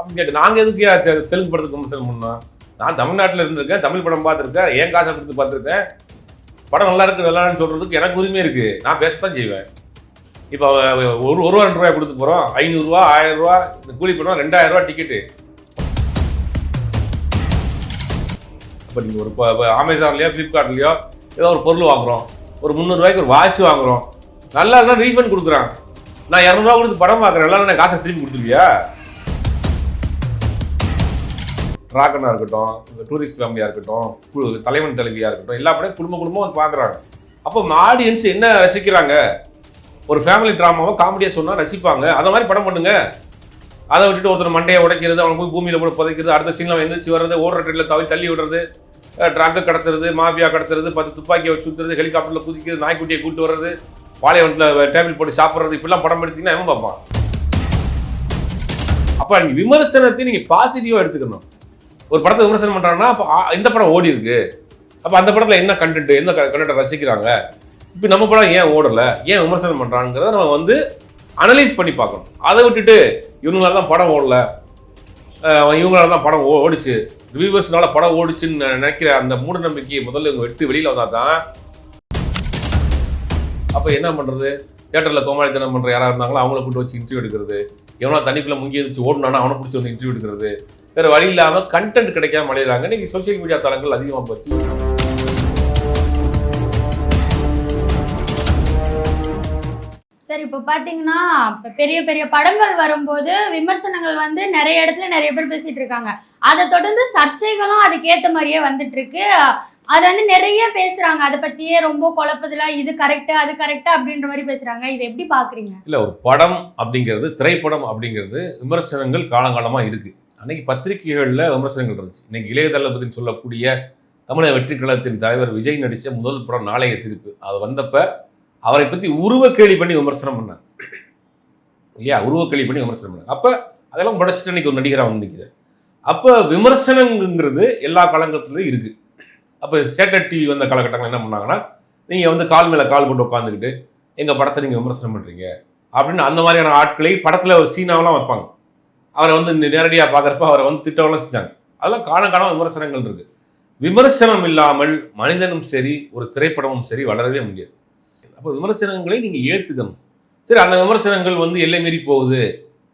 அப்படின்னு கேட்க நாங்கள் எதுக்கு தெ- தெலுங்கு படத்துக்கு விமர்சனம் பண்ணோம்? நான் தமிழ்நாட்டில் இருந்திருக்கேன் தமிழ் படம் பார்த்துருக்கேன் ஏன் காசை கொடுத்து பார்த்துருக்கேன்? படம் நல்லா இருக்கு நல்லா சொல்கிறதுக்கு எனக்கு உரிமை இருக்குது நான் பேசத்தான் செய்வேன். இப்போ ஒரு ஒரு ரெண்டு ரூபாய் கொடுத்து போகிறோம் ஐநூறுரூவா ஆயிரரூவா இந்த கூலி படம் ரெண்டாயிரரூவா டிக்கெட்டு இப்போ நீங்கள் ஒரு இப்போ அமேசான்லேயோ ஃப்ளிப்கார்ட்லேயோ ஏதோ ஒரு பொருள் வாங்குறோம். ஒரு முந்நூறுரூவாய்க்கு ஒரு வாட்ச் வாங்குறோம். நல்லா இருந்தால் ரீஃபண்ட் கொடுக்குறான். நான் இரநூறுவா கொடுத்து படம் பார்க்குறேன். நல்லா நான் காசை திருப்பி கொடுத்துருவியா? டிராகனாக இருக்கட்டும் இந்த டூரிஸ்ட் ஃபேமிலியாக இருக்கட்டும் தலைவன் தலைவியாக இருக்கட்டும் எல்லா படம் குடும்ப குடும்பம் வந்து பார்க்குறாங்க அப்போ ஆடியன்ஸ் என்ன ரசிக்கிறாங்க? ஒரு ஃபேமிலி ட்ராமாவோ காமெடியாக சொன்னால் ரசிப்பாங்க. அதை மாதிரி படம் பண்ணுங்க. அதை விட்டுட்டு ஒருத்தர் மண்டையை உடைக்கிறது அவன் போய் பூமியில் போய் புதைக்கிறது அடுத்த சீனில் எந்திரிச்சு வர்றது ஓடுற ட்ரெயினில் தவி தள்ளி விடுறது ட்ரக்கை கடத்துறது மாஃபியா கடத்துறது பத்து துப்பாக்கியை வச்சு சுற்றுறது ஹெலிகாப்டரில் குதிக்கிறது நாய்க்குட்டியை கூட்டு வர்றது பாலைவனத்தில் டேபிள் போட்டு சாப்பிட்றது இப்படிலாம் படம் எடுத்திங்கன்னா எவன் பார்ப்பான். அப்போ விமர்சனத்தை நீங்கள் பாசிட்டிவாக எடுத்துக்கணும். ஒரு படத்தை விமர்சனம் பண்ணுறாங்கன்னா அப்போ இந்த படம் ஓடி இருக்கு. அப்போ அந்த படத்தில் என்ன கண்டென்ட் என்ன கண்டென்ட்டை ரசிக்கிறாங்க? இப்போ நம்ம படம் ஏன் ஓடலை? ஏன் விமர்சனம் பண்ணுறாங்கிறத நம்ம வந்து அனலைஸ் பண்ணி பார்க்கணும். அதை விட்டுட்டு இவங்களால தான் படம் ஓடல. இவங்களால தான் படம் ஓ- ஓடிச்சு. ரிவியூவர்ஸ்னால படம் ஓடிச்சுன்னு நினைக்கிற அந்த மூட நம்பிக்கையை முதல்ல இவங்க எடுத்து வெளியில் வந்தால் தான் அப்போ என்ன பண்ணுறது தேட்டரில் கோமாளித்தனம் பண்ணுற யாராக இருந்தாங்களோ அவங்கள கூட்டு வச்சு இன்டர்வியூ எடுக்கிறது. எவனா தண்ணிக்குள்ளே முங்கி இருந்துச்சு ஓடனானா அவனை பிடிச்சி வந்து இன்டர்வியூ எடுக்கிறது. வேறு வழி இல்லாமல் கண்டென்ட் கிடைக்காம அலையிறாங்க இன்னைக்கு சோஷியல் மீடியா தளங்கள் அதிகமாக போச்சு. சார் இப்போ பார்த்தீங்கன்னா இப்ப பெரிய பெரிய படங்கள் வரும்போது விமர்சனங்கள் வந்து நிறைய இடத்துல நிறைய பேர் பேசிட்டு இருக்காங்க. அதை தொடர்ந்து சர்ச்சைகளும் அதுக்கேற்ற மாதிரியே வந்துட்டு இருக்கு. அது வந்து நிறைய பேசுறாங்க. அதை பத்தியே ரொம்ப குழப்பத்துல இது கரெக்ட் அது கரெக்ட் அப்படின்ற மாதிரி பேசுறாங்க. இதை எப்படி பாக்குறீங்க? இல்லை ஒரு படம் அப்படிங்கிறது திரைப்படம் அப்படிங்கிறது விமர்சனங்கள் காலங்காலமாக இருக்குது அன்னைக்கு பத்திரிகைகளில் விமர்சனங்கள் இருந்துச்சு. இன்னைக்கு இளைய தளபதினு சொல்லக்கூடிய தமிழக வெற்றி கழகத்தின் தலைவர் விஜய் நடித்த முதல் படம் நாளைய திருப்பு. அது வந்தப்ப அவரை பற்றி உருவக்கேலி பண்ணி விமர்சனம் பண்ணாங்க இல்லையா? உருவக்கேலி பண்ணி விமர்சனம் பண்ணாங்க அப்போ அதெல்லாம் படைச்சிட்டு அன்றைக்கி ஒரு நடிகராக வந்து நிற்கிறார் அப்போ விமர்சனங்கிறது எல்லா காலகட்டத்திலும் இருக்குது அப்போ சேட்டர் டிவி வந்த காலகட்டங்கள் என்ன பண்ணாங்கன்னா நீங்கள் வந்து கால் மேலே கால் போட்டு உட்காந்துக்கிட்டு எங்கள் படத்தை நீங்கள் விமர்சனம் பண்ணுறீங்க அப்படின்னு அந்த மாதிரியான ஆட்களை படத்தில் ஒரு சீனாவெல்லாம் வைப்பாங்க. அவரை வந்து இந்த நேரடியாக பார்க்குறப்ப அவரை வந்து திட்டவெல்லாம் செஞ்சாங்க. அதெல்லாம் காலங்காலம் விமர்சனங்கள் இருக்குது விமர்சனம் இல்லாமல் மனிதனும் சரி ஒரு திரைப்படமும் சரி வளரவே முடியாது. அப்போ விமர்சனங்களை நீங்கள் ஏற்றுக்கணும் சரி அந்த விமர்சனங்கள் வந்து எல்லை மீறி போகுது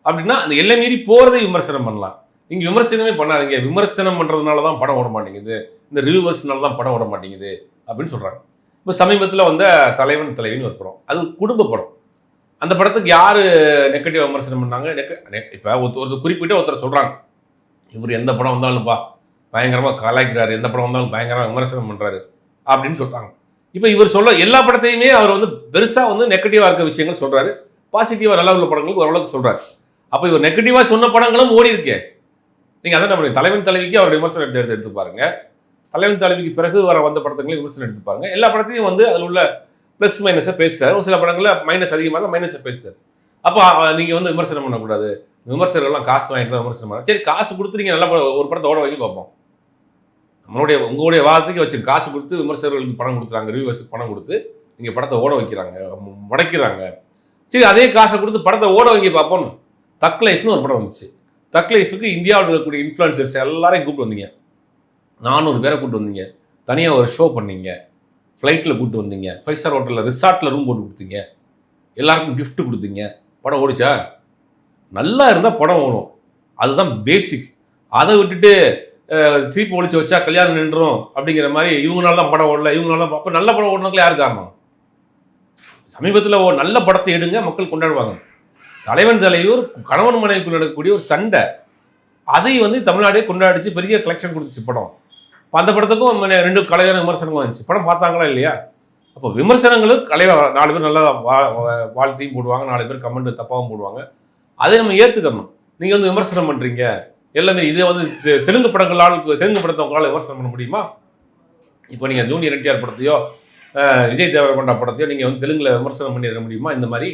அப்படின்னா அந்த எல்லை மீறி போகிறதை விமர்சனம் பண்ணலாம். நீங்கள் விமர்சனமே பண்ணாதீங்க. விமர்சனம் பண்ணுறதுனால தான் படம் ஓட மாட்டேங்குது. இந்த ரிவ்யூவர்ஸ்னால தான் படம் ஓட மாட்டேங்குது அப்படின்னு சொல்கிறாங்க இப்போ சமீபத்தில் வந்த தலைவன் தலைவின்னு ஒரு படம். அது குடும்ப படம். அந்த படத்துக்கு யார் நெகட்டிவ் விமர்சனம் பண்ணாங்க? இப்போ ஒருத்தர் ஒருத்தர் குறிப்பிட்டு ஒருத்தர் சொல்கிறாங்க இவர் எந்த படம் வந்தாலும்ப்பா பயங்கரமாக கலாய்க்கிறாரு. எந்த படம் வந்தாலும் பயங்கரமாக விமர்சனம் பண்ணுறாரு அப்படின்னு சொல்கிறாங்க இப்போ இவர் சொல்ல எல்லா படத்தையுமே அவர் வந்து பெருசாக வந்து நெகட்டிவாக இருக்க விஷயங்கள் சொல்கிறாரு பாசிட்டிவாக நல்லா உள்ள படங்களுக்கு ஓரளவுக்கு சொல்கிறாரு அப்போ இவர் நெகட்டிவாக சொன்ன படங்களும் ஓடி இருக்கே. நீங்கள் அதான் நம்ம தலைவன் தலைவிக்கு அவர் விமர்சனம் எடுத்து எடுத்து பாருங்கள் தலைவன் தலைவிக்கு பிறகு வர வந்த படத்துங்களையும் விமர்சனம் எடுத்து பாருங்கள் எல்லா படத்தையும் வந்து அதில் உள்ள ப்ளஸ் மைனஸை பேசுகிறார் ஒரு சில படங்களில் மைனஸ் அதிகமாக தான் மைனஸை பேசுகிறார் அப்போ நீங்கள் வந்து விமர்சனம் பண்ணக்கூடாது. விமர்சகர்கள்லாம் காசு வாங்கிட்டு தான் விமர்சனம் பண்ண சரி காசு கொடுத்து நீங்கள் நல்ல படம் ஒரு படத்தை ஓட வாங்கி பார்ப்போம். நம்மளுடைய உங்களுடைய வாதத்துக்கு வச்சு காசு கொடுத்து விமர்சகர்களுக்கு பணம் கொடுக்குறாங்க ரிவ்யூவர்ஸுக்கு பணம் கொடுத்து நீங்கள் படத்தை ஓட வைக்கிறாங்க முடக்கிறாங்க. முடைக்கிறாங்க சரி அதே காசை கொடுத்து படத்தை ஓட வாங்கி பார்ப்போம். தக் லைஃப்னு ஒரு படம் வந்துச்சு. தக் லைஃபுக்கு இந்தியாவில் இருக்கக்கூடிய இன்ஃப்ளூயன்சர்ஸ் எல்லாரையும் கூப்பிட்டு வந்தீங்க. நானூறு பேரை கூப்பிட்டு வந்தீங்க. தனியாக ஒரு ஷோ பண்ணீங்க. ஃப்ளைட்டில் கூப்பிட்டு வந்தீங்க. ஃபைவ் ஸ்டார் ஹோட்டலில் ரிசார்ட்டில் ரூம் போட்டு கொடுத்தீங்க. எல்லாருக்கும் கிஃப்ட் கொடுத்தீங்க. படம் ஓடிச்சா? நல்லா இருந்தால் படம் ஓடும். அதுதான் பேசிக் அதை விட்டுட்டு சீப்பு ஒழிச்சு வச்சா கல்யாணம் நின்றும் அப்படிங்கிற மாதிரி இவங்களால தான் படம் ஓடல. இவங்களால தான் அப்போ நல்ல படம் ஓடணுக்கு யார் காரணம்? சமீபத்தில் ஒரு நல்ல படத்தை எடுங்க மக்கள் கொண்டாடுவாங்க. தலைவன் தலைவர் கணவன் மனைவிக்குள் நடக்கக்கூடிய ஒரு சண்டை. அதை வந்து தமிழ்நாடே கொண்டாடிச்சு பெரிய கலெக்ஷன் கொடுத்துச்சு படம். இப்போ அந்த படத்துக்கும் ரெண்டு கலையான விமர்சனங்கள் வந்துச்சு. படம் பார்த்தாங்களா இல்லையா? அப்போ விமர்சனங்களும் கலை நாலு பேர் நல்லா வா- வாழ்த்தையும் போடுவாங்க நாலு பேர் கமெண்ட் தப்பாகவும் போடுவாங்க. அதை நம்ம ஏற்றுக்கணும் நீங்கள் வந்து விமர்சனம் பண்ணுறீங்க எல்லாமே இதே வந்து தெ- தெலுங்கு படங்களால் தெலுங்கு படத்தை உங்களால் விமர்சனம் பண்ண முடியுமா? இப்போ நீங்கள் ஜூனியர் என்டிஆர் படத்தையோ விஜய் தேவரகொண்டா படத்தையோ நீங்கள் வந்து தெலுங்கில் விமர்சனம் பண்ணிட முடியுமா? இந்த மாதிரி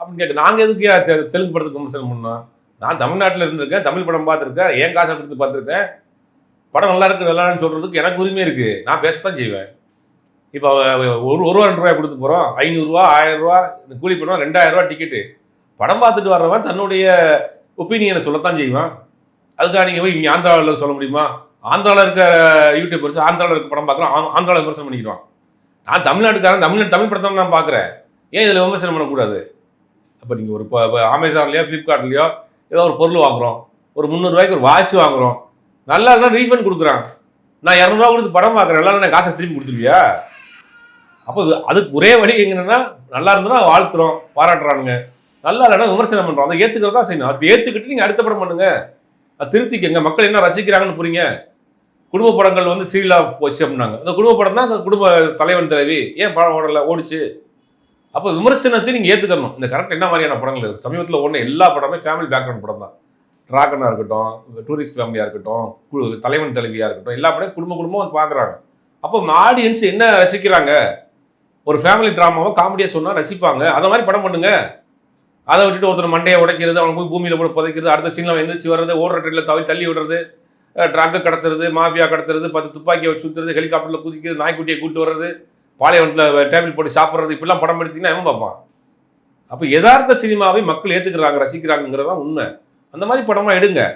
அப்படின்னு கேட்க நாங்கள் எதுக்கு ஏன் தெ- தெலுங்கு படத்துக்கு விமர்சனம் பண்ணோம் நான் தமிழ்நாட்டில் இருந்திருக்கேன் தமிழ் படம் பார்த்துருக்கேன் ஏன் காசை கொடுத்து பார்த்துருக்கேன்? படம் நல்லா இருக்கு நல்லா சொல்கிறதுக்கு எனக்கு உரிமை இருக்குது நான் பேசத்தான் செய்வேன். இப்போ ஒரு ஒரு ரெண்டு ரூபாய் கொடுத்து போகிறோம் ஐநூறுரூவா ஆயிரம் ரூபா இந்த கூலி படம் ரெண்டாயிரம் ரூபா டிக்கெட்டு படம் பார்த்துட்டு வர்றவன் தன்னுடைய ஒப்பீனியனை சொல்லத்தான் செய்வான். அதுக்காக நீங்கள் போய் இங்கே ஆந்திராவில் சொல்ல முடியுமா? ஆந்திராவில் இருக்க யூடியூபர்ஸ் ஆந்திராவில் இருக்க படம் பார்க்குறோம் ஆந்திராவில் விமர்சனம் பண்ணிக்கிறான் நான் தமிழ்நாட்டுக்காரன் தமிழ்நாடு தமிழ் படத்தை நான் பார்க்குறேன். ஏன் இதில் விமர்சனம் பண்ணக்கூடாது? அப்போ நீங்கள் ஒரு இப்போ இப்போ அமேசான்லையோ ஃப்ளிப்கார்ட்லையோ ஏதோ ஒரு பொருள் வாங்குறோம். ஒரு முந்நூறுரூவாய்க்கு ஒரு வாட்ச் வாங்குறோம். நல்லா இருந்தால் ரீஃபண்ட் கொடுக்குறான். நான் இரநூறுவா கொடுத்து படம் பார்க்குறேன். நல்லா நான் காசை திருப்பி கொடுத்துருவியா? அப்போ அதுக்கு ஒரே வழி என்னென்னா நல்லா இருந்ததுன்னா வாழ்த்துறோம் பாராட்டுறானுங்க. நல்லா இல்லைன்னா விமர்சனம் பண்ணுறோம் அதை ஏற்றுக்கிறதா செய்யணும். அதை ஏற்றுக்கிட்டு நீங்கள் அடுத்த படம் பண்ணுங்க. அதை திருத்திக்கங்க மக்கள் என்ன ரசிக்கிறாங்கன்னு புரியுங்க. குடும்ப படங்கள் வந்து சீரியலாக போச்சு அப்படின்னாங்க. அந்த குடும்ப படம் தான் அந்த குடும்ப தலைவன் தலைவி. ஏன் படம் ஓடல? ஓடிச்சு. அப்போ விமர்சனத்தை நீங்கள் ஏற்றுக்கணும் இந்த கரெக்ட் என்ன மாதிரியான படங்கள்? சமீபத்தில் ஒன்று எல்லா படமே ஃபேமிலி பேக்ரவுண்ட் படம் தான். டிராகனாக இருக்கட்டும் டூரிஸ்ட் ஃபேமிலியாக இருக்கட்டும் தலைவன் தலைவியாக இருக்கட்டும் எல்லா படம் குடும்ப குடும்பம் வந்து பார்க்குறாங்க அப்போ ஆடியன்ஸ் என்ன ரசிக்கிறாங்க? ஒரு ஃபேமிலி ட்ராமாவை காமெடியாக சொன்னால் ரசிப்பாங்க. அதை மாதிரி படம் பண்ணுங்க. அதை விட்டுட்டு ஒருத்தர் மண்டையை உடைக்கிறது அவன் போய் பூமியில் போய் புதைக்கிறது அடுத்த சீனில் எந்திரிச்சு வர்றது ஓடுற ட்ரெயினில் தவி தள்ளி விடுறது ட்ரக்கு கடத்துறது மாஃபியா கடத்துறது பத்து துப்பாக்கியை வச்சு சுற்றுறது ஹெலிகாப்டரில் குதிக்கிறது நாய்க்குட்டியை கூட்டு வர்றது பாலைவனத்தில் டேபிள் போட்டு சாப்பிட்றது இப்படிலாம் படம் எடுத்திங்கன்னா எவன் பார்ப்பான். அப்போ யதார்த்த சினிமாவை மக்கள் ஏற்றுக்கிறாங்க ரசிக்கிறாங்கிறது தான் உண்மை. அந்த மாதிரி படமாக எடுங்க.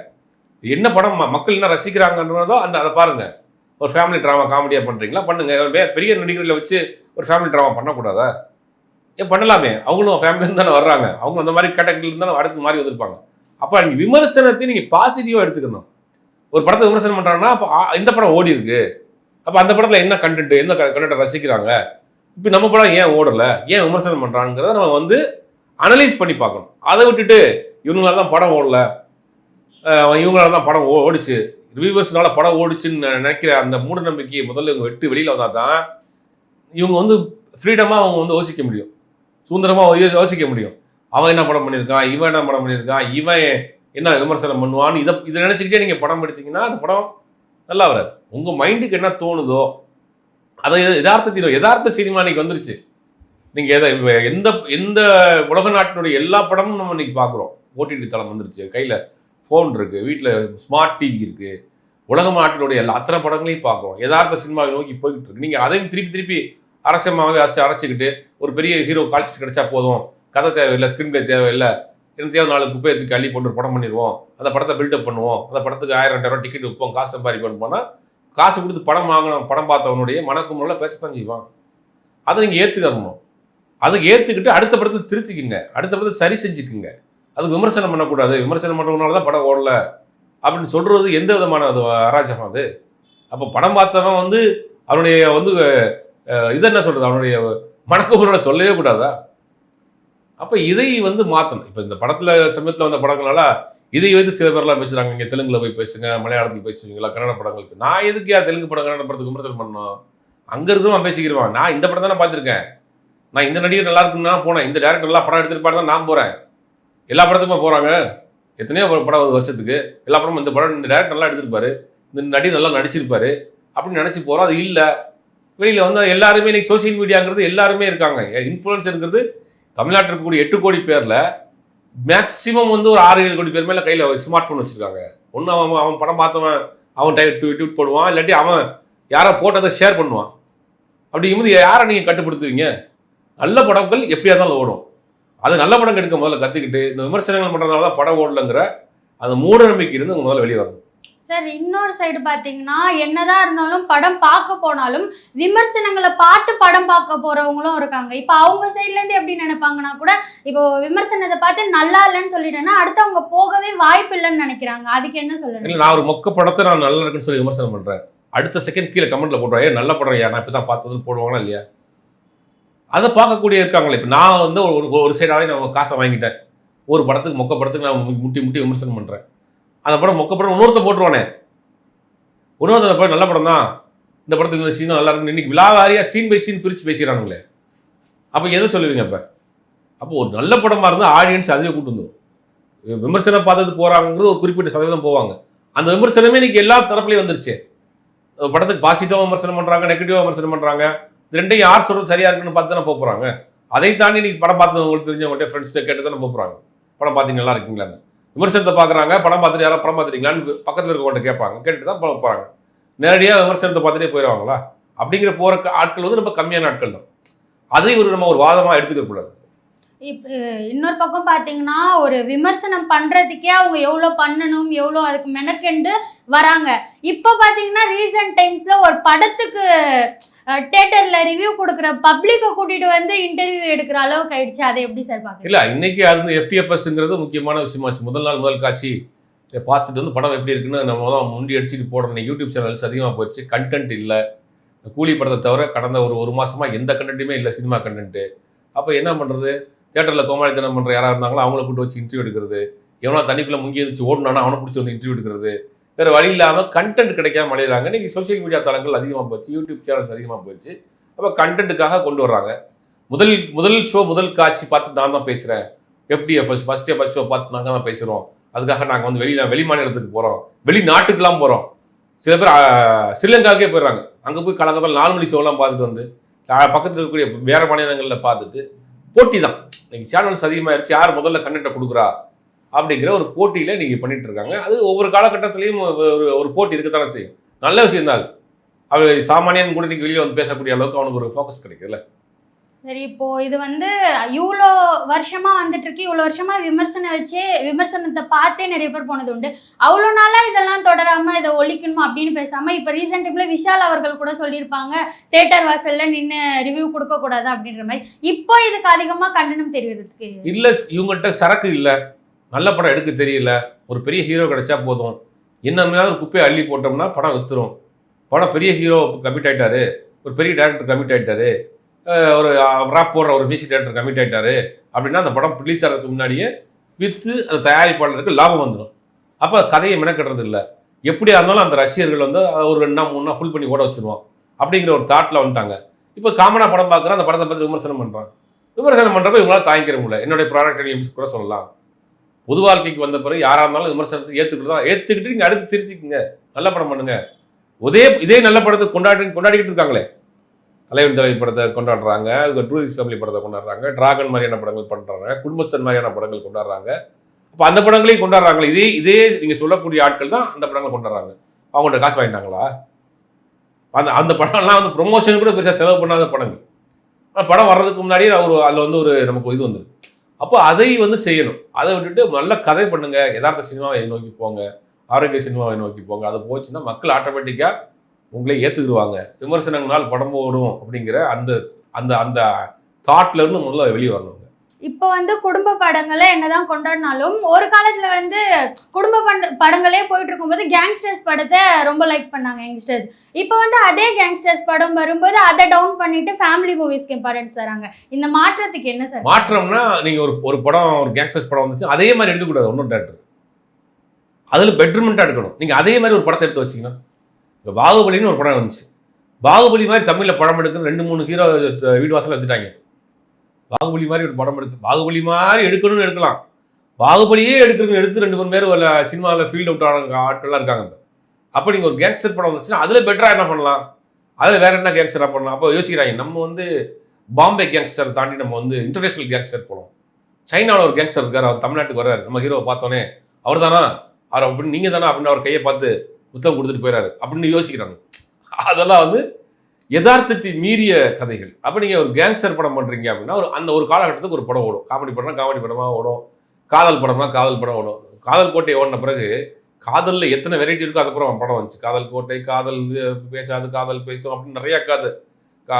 என்ன படம் ம- மக்கள் என்ன ரசிக்கிறாங்கன்றதோ அந்த அதை பாருங்கள் ஒரு ஃபேமிலி ட்ராமா காமெடியாக பண்ணுறீங்களா பண்ணுங்கள் ஒரு பெரிய நடிகர்களை வச்சு ஒரு ஃபேமிலி ட்ராமா பண்ணக்கூடாதா? ஏன் பண்ணலாமே. அவங்களும் ஃபேமிலிருந்து தானே வர்றாங்க. அவங்க அந்த மாதிரி கேட்டகரியில தானே அடுத்த மாதிரி வந்திருப்பாங்க. அப்போ நீங்கள் விமர்சனத்தை நீங்கள் பாசிட்டிவாக எடுத்துக்கணும். ஒரு படத்தை விமர்சனம் பண்ணுறாங்கன்னா அப்போ இந்த படம் ஓடி இருக்கு. அப்போ அந்த படத்தில் என்ன கண்டென்ட் என்ன கண்டென்ட்டை ரசிக்கிறாங்க? இப்போ நம்ம படம் ஏன் ஓடலை? ஏன் விமர்சனம் பண்ணுறாங்கிறத நம்ம வந்து அனலைஸ் பண்ணி பார்க்கணும். அதை விட்டுட்டு இவங்களால தான் படம் ஓடல. இவங்களால தான் படம் ஓடிச்சு. ரிவியூவர்ஸ்னால படம் ஓடிச்சுன்னு நினைக்கிற அந்த மூட நம்பிக்கையை முதல்ல இவங்க வெட்டு வெளியில் வந்தால் தான் இவங்க வந்து ஃப்ரீடமாக அவங்க வந்து யோசிக்க முடியும். சுதந்திரமாக யோசிக்க முடியும். அவன் என்ன படம் பண்ணியிருக்கான்? இவன் என்ன படம் பண்ணியிருக்கான்? இவன் என்ன விமர்சனம் பண்ணுவான்னு இதை இதை நினச்சிக்கிட்டே நீங்கள் படம் எடுத்தீங்கன்னா அந்த படம் நல்லா வராது. உங்கள் மைண்டுக்கு என்ன தோணுதோ அதை யதார்த்தத்தின் யதார்த்த சினிமா இன்னைக்கு வந்துருச்சு. நீங்கள் எதை எந்த எந்த உலக நாட்டினுடைய எல்லா படமும் நம்ம இன்னைக்கு பார்க்குறோம். ஓடிடி தளம் வந்துருச்சு. கையில் ஃபோன் இருக்குது வீட்டில் ஸ்மார்ட் டிவி இருக்குது உலக நாட்டினுடைய எல்லா அத்தனை படங்களையும் பார்க்குறோம். யதார்த்த சினிமாவை நோக்கி போய்கிட்டு இருக்கு. நீங்கள் அதையும் திருப்பி திருப்பி அரைச்சமாகவே அரைச்சி அரைச்சிக்கிட்டு ஒரு பெரிய ஹீரோ கால்ச்சிட்டு கிடைச்சா போதும். கதை தேவையில்லை ஸ்க்ரீன் பிளே தேவையில்லை. என்னத்தையாவது நாலு குப்பையை தூக்கி அள்ளி போட்டு ஒரு படம் பண்ணிடுவோம். அந்த படத்தை பில்டப் பண்ணுவோம். அந்த படத்துக்கு ஆயிரம் ரெண்டாயிரம் டிக்கெட் விற்போம். காசு சம்பாதிப்போம் போனால் காசு கொடுத்து படம் வாங்கின படம் பார்த்தவனுடைய மனக்குமுறையில் பேசத்தான் செய்வான். அதை நீங்கள் ஏற்றுக்கணும் அதை ஏற்றுக்கிட்டு அடுத்த படத்தில் திருத்திக்குங்க. அடுத்த படத்தில் சரி செஞ்சுக்குங்க. அது விமர்சனம் பண்ணக்கூடாது. விமர்சனம் பண்ணுறதுனால தான் படம் ஓடல. அப்படின்னு சொல்கிறது எந்த விதமான அது அராஜகம் அது? அப்போ படம் பார்த்தவன் வந்து அவனுடைய வந்து இதை இது என்ன சொல்கிறது அவனுடைய மனக்குமுறையோட சொல்லவே கூடாதா? அப்போ இதை வந்து மாற்றணும் இப்போ இந்த படத்தில் சமயத்தில் வந்த படங்களால இதை வந்து சில பேர்லாம் பேசுகிறாங்க இங்கே தெலுங்குல போய் பேசுங்க மலையாளத்தில் பேசுவீங்களா கன்னட படங்களுக்கு நான் எதுக்கு தெலுங்கு படம் கன்னட படத்துக்கு விமர்சனம் பண்ணணும்? அங்கே இருக்கிறவன் பேசிக்கிறவான் நான் இந்த படம் தானே பார்த்துருக்கேன். நான் இந்த நடிகர் நல்லா இருக்குன்னு போனேன். இந்த டேரக்டர் நல்லா படம் எடுத்துருப்பாரு தான் நான் போகிறேன் எல்லா படத்துக்குமே போகிறாங்க எத்தனையோ ஒரு படம் ஒரு வருஷத்துக்கு. எல்லா படமும் இந்த படம் இந்த டேரக்டர் நல்லா எடுத்திருப்பாரு. இந்த நடி நல்லா நடிச்சிருப்பாரு. அப்படின்னு நினச்சி போகிறோம் அது இல்லை. வெளியில் வந்து எல்லாருமே இன்னைக்கு சோஷியல் மீடியாங்கிறது எல்லாருமே இருக்காங்க. இன்ஃப்ளூயன்ஸருங்கிறது தமிழ்நாட்டில் இருக்கக்கூடிய எட்டு கோடி பேரில் மேக்ஸிமம் வந்து ஒரு ஆறு ஏழு கோடி பேர் மேலே கையில் ஸ்மார்ட் ஃபோன் வச்சுருக்காங்க. ஒன்று அவன் அவன் படம் பார்த்தவன் அவன் டை ட்வீட் போடுவான். இல்லாட்டி அவன் யாரோ போட்டதை ஷேர் பண்ணுவான். அப்படிங்கும்போது யாரை நீங்கள் கட்டுப்படுத்துவீங்க? நல்ல படங்கள் எப்படியா இருந்தாலும் ஓடும். அது நல்ல படம் எடுக்க முதல்ல கற்றுக்கிட்டு இந்த விமர்சனங்கள் பண்ணுறதுனால தான் படம் ஓடலைங்கிற அந்த மூட நம்பிக்கை இருந்து முதல்ல வெளியே வரணும். சார் இன்னொரு சைடு பாத்தீங்கன்னா என்னதான் இருந்தாலும் படம் பார்க்க போனாலும் விமர்சனங்களை பார்த்து படம் பார்க்க போறவங்களும் இருக்காங்க. இப்போ அவங்க சைட்ல இருந்து எப்படி நினைப்பாங்கன்னா கூட இப்போ விமர்சனத்தை பார்த்து நல்லா இல்லைன்னு சொல்லிட்டேன்னா அடுத்து அவங்க போகவே வாய்ப்பு இல்லைன்னு நினைக்கிறாங்க. அதுக்கு என்ன இல்லை நான் ஒரு மொக்க படத்தை நான் நல்லா இருக்குன்னு சொல்லி விமர்சனம் பண்ணுறேன் அடுத்த செகண்ட் கீழே கமெண்ட்ல "ஏய், நல்ல படம் ஏன் நான் இப்போ தான் பார்த்ததுன்னு போடுவாங்களா இல்லையா? அதை பார்க்கக்கூடிய இருக்காங்களே. இப்போ நான் வந்து ஒரு ஒரு சைடாகவே நான் காசை வாங்கிட்டேன். ஒரு படத்துக்கு மொக்க படத்துக்கு நான் முட்டி முட்டி விமர்சனம் பண்ணுறேன் அந்த படம் மொக்க படம் இன்னொருத்த போட்டுருவானே. இன்னொருத்த அந்த படம் நல்ல படம் தான். இந்த படத்துக்கு இந்த சீனும் நல்லா இருக்கு இன்னைக்கு விழாவாரியாக சீன் பை சீன் பிரித்து பேசிக்கிறானுங்களே. அப்போ எதை சொல்லுவீங்க அப்போ? அப்போ ஒரு நல்ல படமாக இருந்தால் ஆடியன்ஸ் அதுவே கூட்டு வந்துடும் விமர்சனம் பார்த்தது போகிறாங்கிறது ஒரு குறிப்பிட்ட சதவீதம் போவாங்க. அந்த விமர்சனமே இன்னைக்கு எல்லா தரப்புலையும் வந்துருச்சு. படத்துக்கு பாசிட்டிவாக விமர்சனம் பண்ணுறாங்க நெகட்டிவாக விமர்சனம் பண்ணுறாங்க ரெண்டையும் யார் சொல்கிறது சரியா இருக்குன்னு பார்த்து தானே போகிறாங்க அதை தாண்டி நீங்கள் படம் பார்த்து உங்களுக்கு தெரிஞ்சவங்கள்ட்ட ஃப்ரெண்ட்ஸ்கிட்ட கேட்டு தானே போகிறாங்க படம் பார்த்து நல்லா இருக்கீங்களான்னு. விமர்சனத்தை பார்க்குறாங்க படம் பார்த்துட்டு யாரோ படம் பார்த்துட்டீங்களான்னு பக்கத்தில் இருக்கவங்கள்ட்ட கேட்பாங்க. கேட்டுட்டு தான் போக போகிறாங்க நேரடியாக விமர்சனத்தை பார்த்துட்டே போயிடுவாங்களா அப்படிங்கிற போகிற ஆட்கள் வந்து ரொம்ப கம்மியான ஆட்கள் தான். அதை ஒரு நம்ம ஒரு வாதமாக எடுத்துக்கக்கூடாது. கூடாது இன்னொரு பக்கம் பார்த்தீங்கன்னா ஒரு விமர்சனம் பண்றதுக்கே அவங்க எவ்வளோ பண்ணணும் எவ்வளோ அதுக்கு மெனக்கெண்டு வராங்க. இப்போ பார்த்தீங்கன்னா ரீசெண்ட் டைம்ஸ்ல ஒரு படத்துக்கு தேட்டரில் ரிவ்யூ கொடுக்குற பப்ளிக்கை கூட்டிட்டு வந்து இன்டர்வியூ எடுக்கிற அளவுக்கு ஆயிடுச்சு. அதை எப்படி சார் பார்க்க இல்லை இன்னைக்கு அது வந்து எஃப்டிஎஃப்எஸ்ங்கிறது முக்கியமான விஷயமாச்சு முதல் நாள் முதல் காட்சி. பார்த்துட்டு வந்து படம் எப்படி இருக்குன்னு நம்ம தான் முண்டி அடிச்சுட்டு போடுறேன் யூடியூப் சேனல்ஸ் அதிகமாக போயிடுச்சு கண்டென்ட் இல்லை. கூலி படத்தை தவிர கடந்த ஒரு ஒரு மாசமா எந்த கண்டென்ட்டுமே இல்லை சினிமா கண்டென்ட்டு அப்போ என்ன பண்ணுறது தேட்டரில் கோமாளித்தனம் பண்ணுற யாராக இருந்தாங்களோ அவங்கள கூட்டு வச்சு இன்டர்வியூ எடுக்கிறது. எவ்வளோ தண்ணிக்குள்ளே முங்கி இருந்துச்சு ஓடணும்னா அவனை பிடிச்சி வந்து இன்டர்வியூ எடுக்கிறது. வேறு வழி இல்லாமல் கண்டென்ட் கிடைக்காம அலையுறாங்க இன்றைக்கி சோஷியல் மீடியா தளங்கள் அதிகமாக போச்சு யூடியூப் சேனல்ஸ் அதிகமாக போயிடுச்சு அப்போ கண்டென்ட்டுக்காக கொண்டு வர்றாங்க. முதல் முதல் ஷோ முதல் காட்சி பார்த்து நான் தான் பேசுகிறேன் FDFS first day first show பார்த்து நாங்கள் தான் பேசுகிறோம் அதுக்காக நாங்கள் வந்து வெளியில் வெளி மாநிலத்துக்கு போகிறோம் வெளிநாட்டுக்கெல்லாம் போகிறோம் சில பேர் ஸ்ரீலங்காவுக்கே போயிடுறாங்க. அங்கே போய் கலக்கத்தில் நாலு மணி ஷோலாம் பார்த்துட்டு வந்து பக்கத்தில் இருக்கக்கூடிய வேறு மாநிலங்களில் பார்த்துட்டு போட்டி தான். இன்னைக்கு சேனல்ஸ் அதிகமாகிடுச்சு யார் முதல்ல கண்டென்ட்டை கொடுக்குறா? அப்படிங்கிற ஒரு போட்டியில் நீங்கள் பண்ணிகிட்டு இருக்காங்க அது ஒவ்வொரு காலகட்டத்திலையும் ஒரு ஒரு போட்டி இருக்கத்தானே செய்யும். நல்ல விஷயம் தான் அது. அவர் சாமானியன் கூட நீங்கள் வெளியே வந்து பேசக்கூடிய அளவுக்கு அவனுக்கு ஒரு ஃபோக்கஸ் கிடைக்குதுல்ல. சரி இப்போ இது வந்து இவ்வளோ வருஷமா வந்துட்டு இருக்கு இவ்வளோ வருஷமா விமர்சனம் வச்சு விமர்சனத்தை பார்த்தே நிறைய பேர் போனது உண்டு. அவ்வளோ நாளா இதெல்லாம் தொடராம இதை ஒழிக்கணுமா அப்படின்னு பேசாம இப்போ ரீசெண்ட் டைம்ல விஷால் அவர்கள் கூட சொல்லியிருப்பாங்க தேட்டர் வாசல்ல நின்று ரிவ்யூ கொடுக்க கூடாது அப்படின்ற மாதிரி. இப்போ இதுக்கு அதிகமா கண்டனம் தெரிவிறதுக்கு இல்லை இவங்கள்ட்ட சரக்கு இல்லை. நல்ல படம் எடுக்க தெரியல. ஒரு பெரிய ஹீரோ கிடைச்சா போதும். என்னமையாவது ஒரு குப்பையை அள்ளி போட்டோம்னா படம் வித்துரும். படம் பெரிய ஹீரோ கமிட் ஆயிட்டாரு. ஒரு பெரிய டேரக்டர் கமிட் ஆயிட்டாரு. ஒரு ராப் போடுற ஒரு மியூசிக் டேரக்டர் கமிட் ஆகிட்டாரு அப்படின்னா அந்த படம் ரிலீஸ் ஆகிறதுக்கு முன்னாடியே விற்று அந்த தயாரிப்பாளருக்கு லாபம் வந்துடும் அப்போ கதையை மெனக்கட்டுறது இல்லை. எப்படியா இருந்தாலும் அந்த ரசிகர்கள் வந்து ஒரு ரெண்டு நாள் மூணு நாள் ஃபுல் பண்ணி ஓட வச்சிருவான். அப்படிங்கிற ஒரு தாட்டில் வந்துட்டாங்க. இப்போ காமனாக படம் பார்க்குறோம் அந்த படத்தை பற்றி விமர்சனம் பண்ணுறான் விமர்சனம் பண்ணுறப்ப இவங்களால் தாங்கிக்கிற முடியல. என்னுடைய ப்ராடக்ட் எப்படி கூட சொல்லலாம். பொது வாழ்க்கைக்கு வந்த பிறகு யாராக இருந்தாலும் விமர்சனத்தை ஏற்றுக்கிட்டு தான் ஏற்றுக்கிட்டு நீங்கள் அடுத்து திருத்திக்குங்க. நல்ல படம் பண்ணுங்க. இதே இதே நல்ல படத்தை கொண்டாடி கொண்டாடிக்கிட்டு இருக்காங்களே. தலைவன் தலைவி படத்தை கொண்டாடுறாங்க டூரிஸ்ட் ஃபேமிலி படத்தை கொண்டாடுறாங்க டிராகன் மாதிரியான படங்கள் பண்ணுறாங்க குடும்பஸ்தன் மாதிரியான படங்கள் கொண்டாடுறாங்க. அப்போ அந்த படங்களையும் கொண்டாடுறாங்களே இதே இதே நீங்கள் சொல்லக்கூடிய ஆட்கள் தான் அந்த படங்களை கொண்டாடுறாங்க. அவங்கள்ட்ட காசு வாங்கிட்டாங்களா? அந்த அந்த படம்லாம் வந்து ப்ரொமோஷன் கூட பெருசாக செலவு பண்ணாத படங்கள். ஆனால் படம் வர்றதுக்கு முன்னாடியே ஒரு அதில் வந்து ஒரு நமக்கு இது வந்தது. அப்போ அதை வந்து செய்யணும். அதை விட்டுட்டு நல்ல கதை பண்ணுங்கள் யதார்த்த சினிமாவை நோக்கி போங்க ஆரோக்கிய சினிமாவை நோக்கி போங்க. அது போச்சுன்னா மக்கள் ஆட்டோமேட்டிக்காக உங்களே ஏற்றுக்குருவாங்க விமர்சனங்களால் படம் ஓடும் அப்படிங்கிற அந்த அந்த அந்த தாட்ல இருந்து முதல்ல வெளியே வரணும் இப்போ வந்து குடும்ப படங்களை என்னதான் கொண்டாடினாலும் ஒரு காலத்துல வந்து குடும்ப படங்களே போயிட்டு இருக்கும்போது கேங்ஸ்டர்ஸ் படத்தை ரொம்ப லைக் பண்ணாங்க யங்ஸ்டர்ஸ் இப்போ வந்து அதே கேங்ஸ்டர்ஸ் படம் வரும்போது அதை டவுன் பண்ணிட்டு ஃபேமிலி மூவிஸ்க்கு இம்பார்ட்டன்ஸ் தராங்க. இந்த மாற்றத்துக்கு என்ன சார் மாற்றம்னா நீங்கள் ஒரு ஒரு படம் ஒரு கேங்ஸ்டர்ஸ் படம் வந்துச்சு அதே மாதிரி எடுக்கக்கூடாது ஒன்றும் டேரக்டர் அதில் பெட்ரூமெண்ட்டாக எடுக்கணும். நீங்கள் அதே மாதிரி ஒரு படத்தை எடுத்து வச்சிங்கன்னா. இப்போ பாகுபலின்னு ஒரு படம் வந்துச்சு பாகுபலி மாதிரி தமிழில் படம் எடுக்கணும் ரெண்டு மூணு ஹீரோ வீடு வாசலில் எடுத்துட்டாங்க. பாகுபலி மாதிரி ஒரு படம் எடுக்கு பாகுபலி மாதிரி எடுக்கணும்னு எடுக்கலாம். பாகுபலியே எடுக்கணும்னு எடுத்து ரெண்டு மூணு பேர் சினிமாவில் ஃபீல்ட் அவுட் ஆன ஆட்கள்லாம் இருக்காங்க இப்போ அப்போ நீங்கள் ஒரு கேங்ஸ்டர் படம் வந்துச்சுன்னா அதில் பெட்டராக என்ன பண்ணலாம்? அதில் வேறு என்ன கேங்ஸ்டராக பண்ணலாம்? அப்போ யோசிக்கிறாங்க நம்ம வந்து பாம்பே கேங்ஸ்டர் தாண்டி நம்ம வந்து இன்டர்நேஷ்னல் கேங்ஸ்டர் போகலாம் சைனாவில் ஒரு கேங்ஸ்டர் இருக்கார் அவர் தமிழ்நாட்டுக்கு வர்றாரு. நம்ம ஹீரோவை பார்த்தோன்னே அவர் தானா அவர் அப்படின்னு நீங்கள் தானே அப்படின்னு அவர் கையை பார்த்து புத்தகம் கொடுத்துட்டு போயிறாரு அப்படின்னு யோசிக்கிறாங்க. அதெல்லாம் வந்து யதார்த்தத்தை மீறிய கதைகள். அப்போ நீங்கள் ஒரு கேங்ஸ்டர் படம் பண்ணுறீங்க அப்படின்னா ஒரு அந்த ஒரு காலகட்டத்துக்கு ஒரு படம் ஓடும். காமெடி படம்னா காமெடி படமாக ஓடும். காதல் படம்னா காதல் படம் ஓடும். காதல் கோட்டை ஓடின பிறகு காதலில் எத்தனை வெரைட்டி இருக்கோ அதுக்கப்புறம் அவன் படம் வந்துச்சு. காதல் கோட்டை காதல் பேசாது காதல் பேசும் அப்படின்னு நிறையா காதல் கா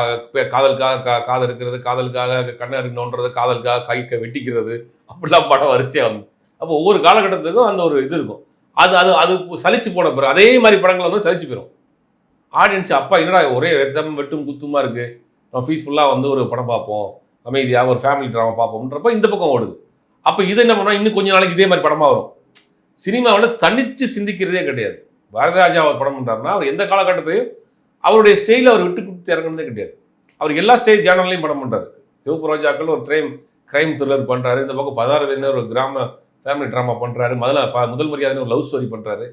காதலுக்காக கா காதல் இருக்கிறது காதலுக்காக கண்ணை நோன்றது காதலுக்காக கைக்க வெட்டிக்கிறது அப்படிலாம் படம் வரிசையாக வந்து. அப்போ ஒவ்வொரு காலகட்டத்துக்கும் அந்த ஒரு இது இருக்கும். அது அது அது சலிச்சு போன பிறகு அதே மாதிரி படங்கள் வந்து சலிச்சு போயிடும் ஆடியன்ஸ் அப்பா என்னடா ஒரே ரத்தம் வெட்டும் குத்துமா இருக்கு? நம்ம பீஸ்ஃபுல்லாக வந்து ஒரு படம் பார்ப்போம். அமைதியாக ஒரு ஃபேமிலி ட்ராமா பார்ப்போம்ன்றப்ப இந்த பக்கம் ஓடுது. அப்போ இதை என்ன பண்ணால் இன்னும் கொஞ்ச நாளைக்கு இதே மாதிரி படமாக வரும். சினிமாவில் தனித்து சிந்திக்கிறதே கிடையாது. பாரதிராஜா அவர் படம் பண்ணுறாருன்னா அவர் எந்த காலகட்டத்தையும் அவருடைய ஸ்டைலில் அவர் விட்டு கொடுத்து இறங்குனதே கிடையாது. அவர் எல்லா ஸ்டேஜ் ஜேனல்லையும் படம் பண்ணுறாரு சிவப்பு ரோஜாக்கள் ஒரு க்ரைம் க்ரைம் த்ரில்லர் பண்ணுறாரு இந்த பக்கம் பதினாறு பேர் ஒரு கிராம ஃபேமிலி ட்ராமா பண்ணுறாரு முதல்ல முதல் மரியாதை ஒரு லவ் ஸ்டோரி பண்ணுறாரு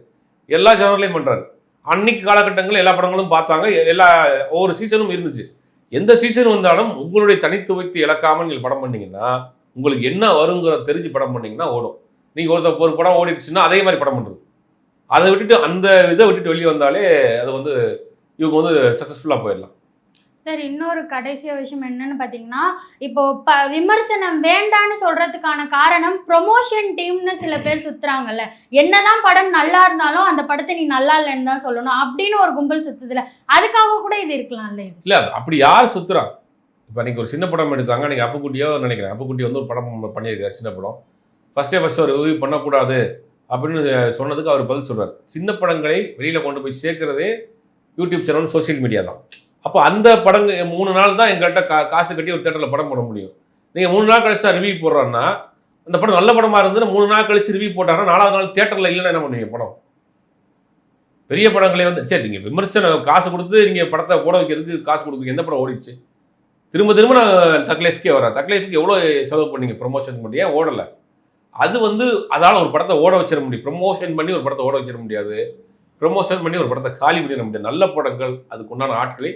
எல்லா ஜானர்லையும் பண்ணுறாரு அன்னைக்கு காலகட்டங்களில் எல்லா படங்களும் பார்த்தாங்க. எல்லா ஒவ்வொரு சீசனும் இருந்துச்சு. எந்த சீசன் வந்தாலும் உங்களுடைய தனித்துவத்தை இழக்காமல் நீங்கள் படம் பண்ணிங்கன்னா உங்களுக்கு என்ன வருங்கிறத தெரிஞ்சு படம் பண்ணிங்கன்னா ஓடும். நீங்கள் ஒருத்தர் ஒரு படம் ஓடிடுச்சுன்னா அதே மாதிரி படம் பண்ணுறது அதை விட்டுட்டு அந்த இதை விட்டுட்டு வெளியே வந்தாலே அது வந்து இவங்க வந்து சக்ஸஸ்ஃபுல்லாக போயிடலாம். சார் இன்னொரு கடைசி விஷயம் என்னன்னு பார்த்தீங்கன்னா இப்போ ப விமர்சனம் வேண்டான்னு சொல்றதுக்கான காரணம் ப்ரொமோஷன் டீம்னு சில பேர் சுத்துறாங்கல்ல. என்னதான் படம் நல்லா இருந்தாலும் அந்த படத்தை நீ நல்லா இல்லைன்னு தான் சொல்லணும் அப்படின்னு ஒரு கும்பல் சுத்துதுல. அதுக்காக கூட இது இருக்கலாம் இல்லை இல்லை அப்படி யார் சுத்துறா? இப்போ நீங்கள் ஒரு சின்ன படம் எடுத்தாங்க நீங்கள் அப்புக்குட்டியோ நினைக்கிறேன். அப்புக்குட்டி வந்து ஒரு படம் பண்ணியிருக்காரு சின்ன படம். ஃபஸ்ட்டே ஃபஸ்ட்டு ஒரு உதவி பண்ணக்கூடாது அப்படின்னு சொன்னதுக்கு அவர் பதில் சொல்கிறார் சின்ன படங்களை வெளியில் கொண்டு போய் சேர்க்குறதே யூடியூப் சேனல் சோஷியல் மீடியா தான். அப்போ அந்த படங்க மூணு நாள் தான் எங்கள்கிட்ட கா காசு கட்டி ஒரு தேட்டரில் படம் போட முடியும். நீங்கள் மூணு நாள் கழிச்சு தான் ரிவ்யூ போடுறோன்னா அந்த படம் நல்ல படமாக இருந்ததுன்னு மூணு நாள் கழிச்சு ரிவ்யூ போட்டாங்கன்னா நாலாவது நாள் தேட்டரில் இல்லைன்னா என்ன பண்ணுவீங்க படம்? பெரிய படங்களே வந்து சரி நீங்கள் விமர்சனம் காசு கொடுத்து நீங்கள் படத்தை ஓட வைக்கிறதுக்கு காசு கொடுப்பீங்க எந்த படம் ஓடிச்சு? திரும்ப திரும்ப நான் தக்லைஃப்கே வரேன். தக்லைஃப்க்கு எவ்வளோ செலவு பண்ணீங்க? ப்ரொமோஷன் பண்ணி ஏன் ஓடலை? அது வந்து அதால் ஒரு படத்தை ஓட வச்சிட முடியும். ப்ரொமோஷன் பண்ணி ஒரு படத்தை ஓட வச்சிட முடியாது. ப்ரொமோஷன் பண்ணி ஒரு படத்தை காலி பண்ணிட முடியாது. நல்ல படங்கள் அதுக்கு உண்டான ஆட்களை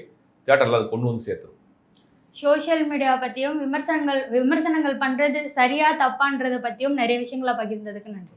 தேட்டரில் அது கொண்டு வந்து சேர்த்துரும். சோஷியல் மீடியா பத்தியும் விமர்சனங்கள் விமர்சனங்கள் பண்றது சரியா தப்பான்றதை பற்றியும் நிறைய விஷயங்களை பகிர்ந்ததுக்கு நன்றி.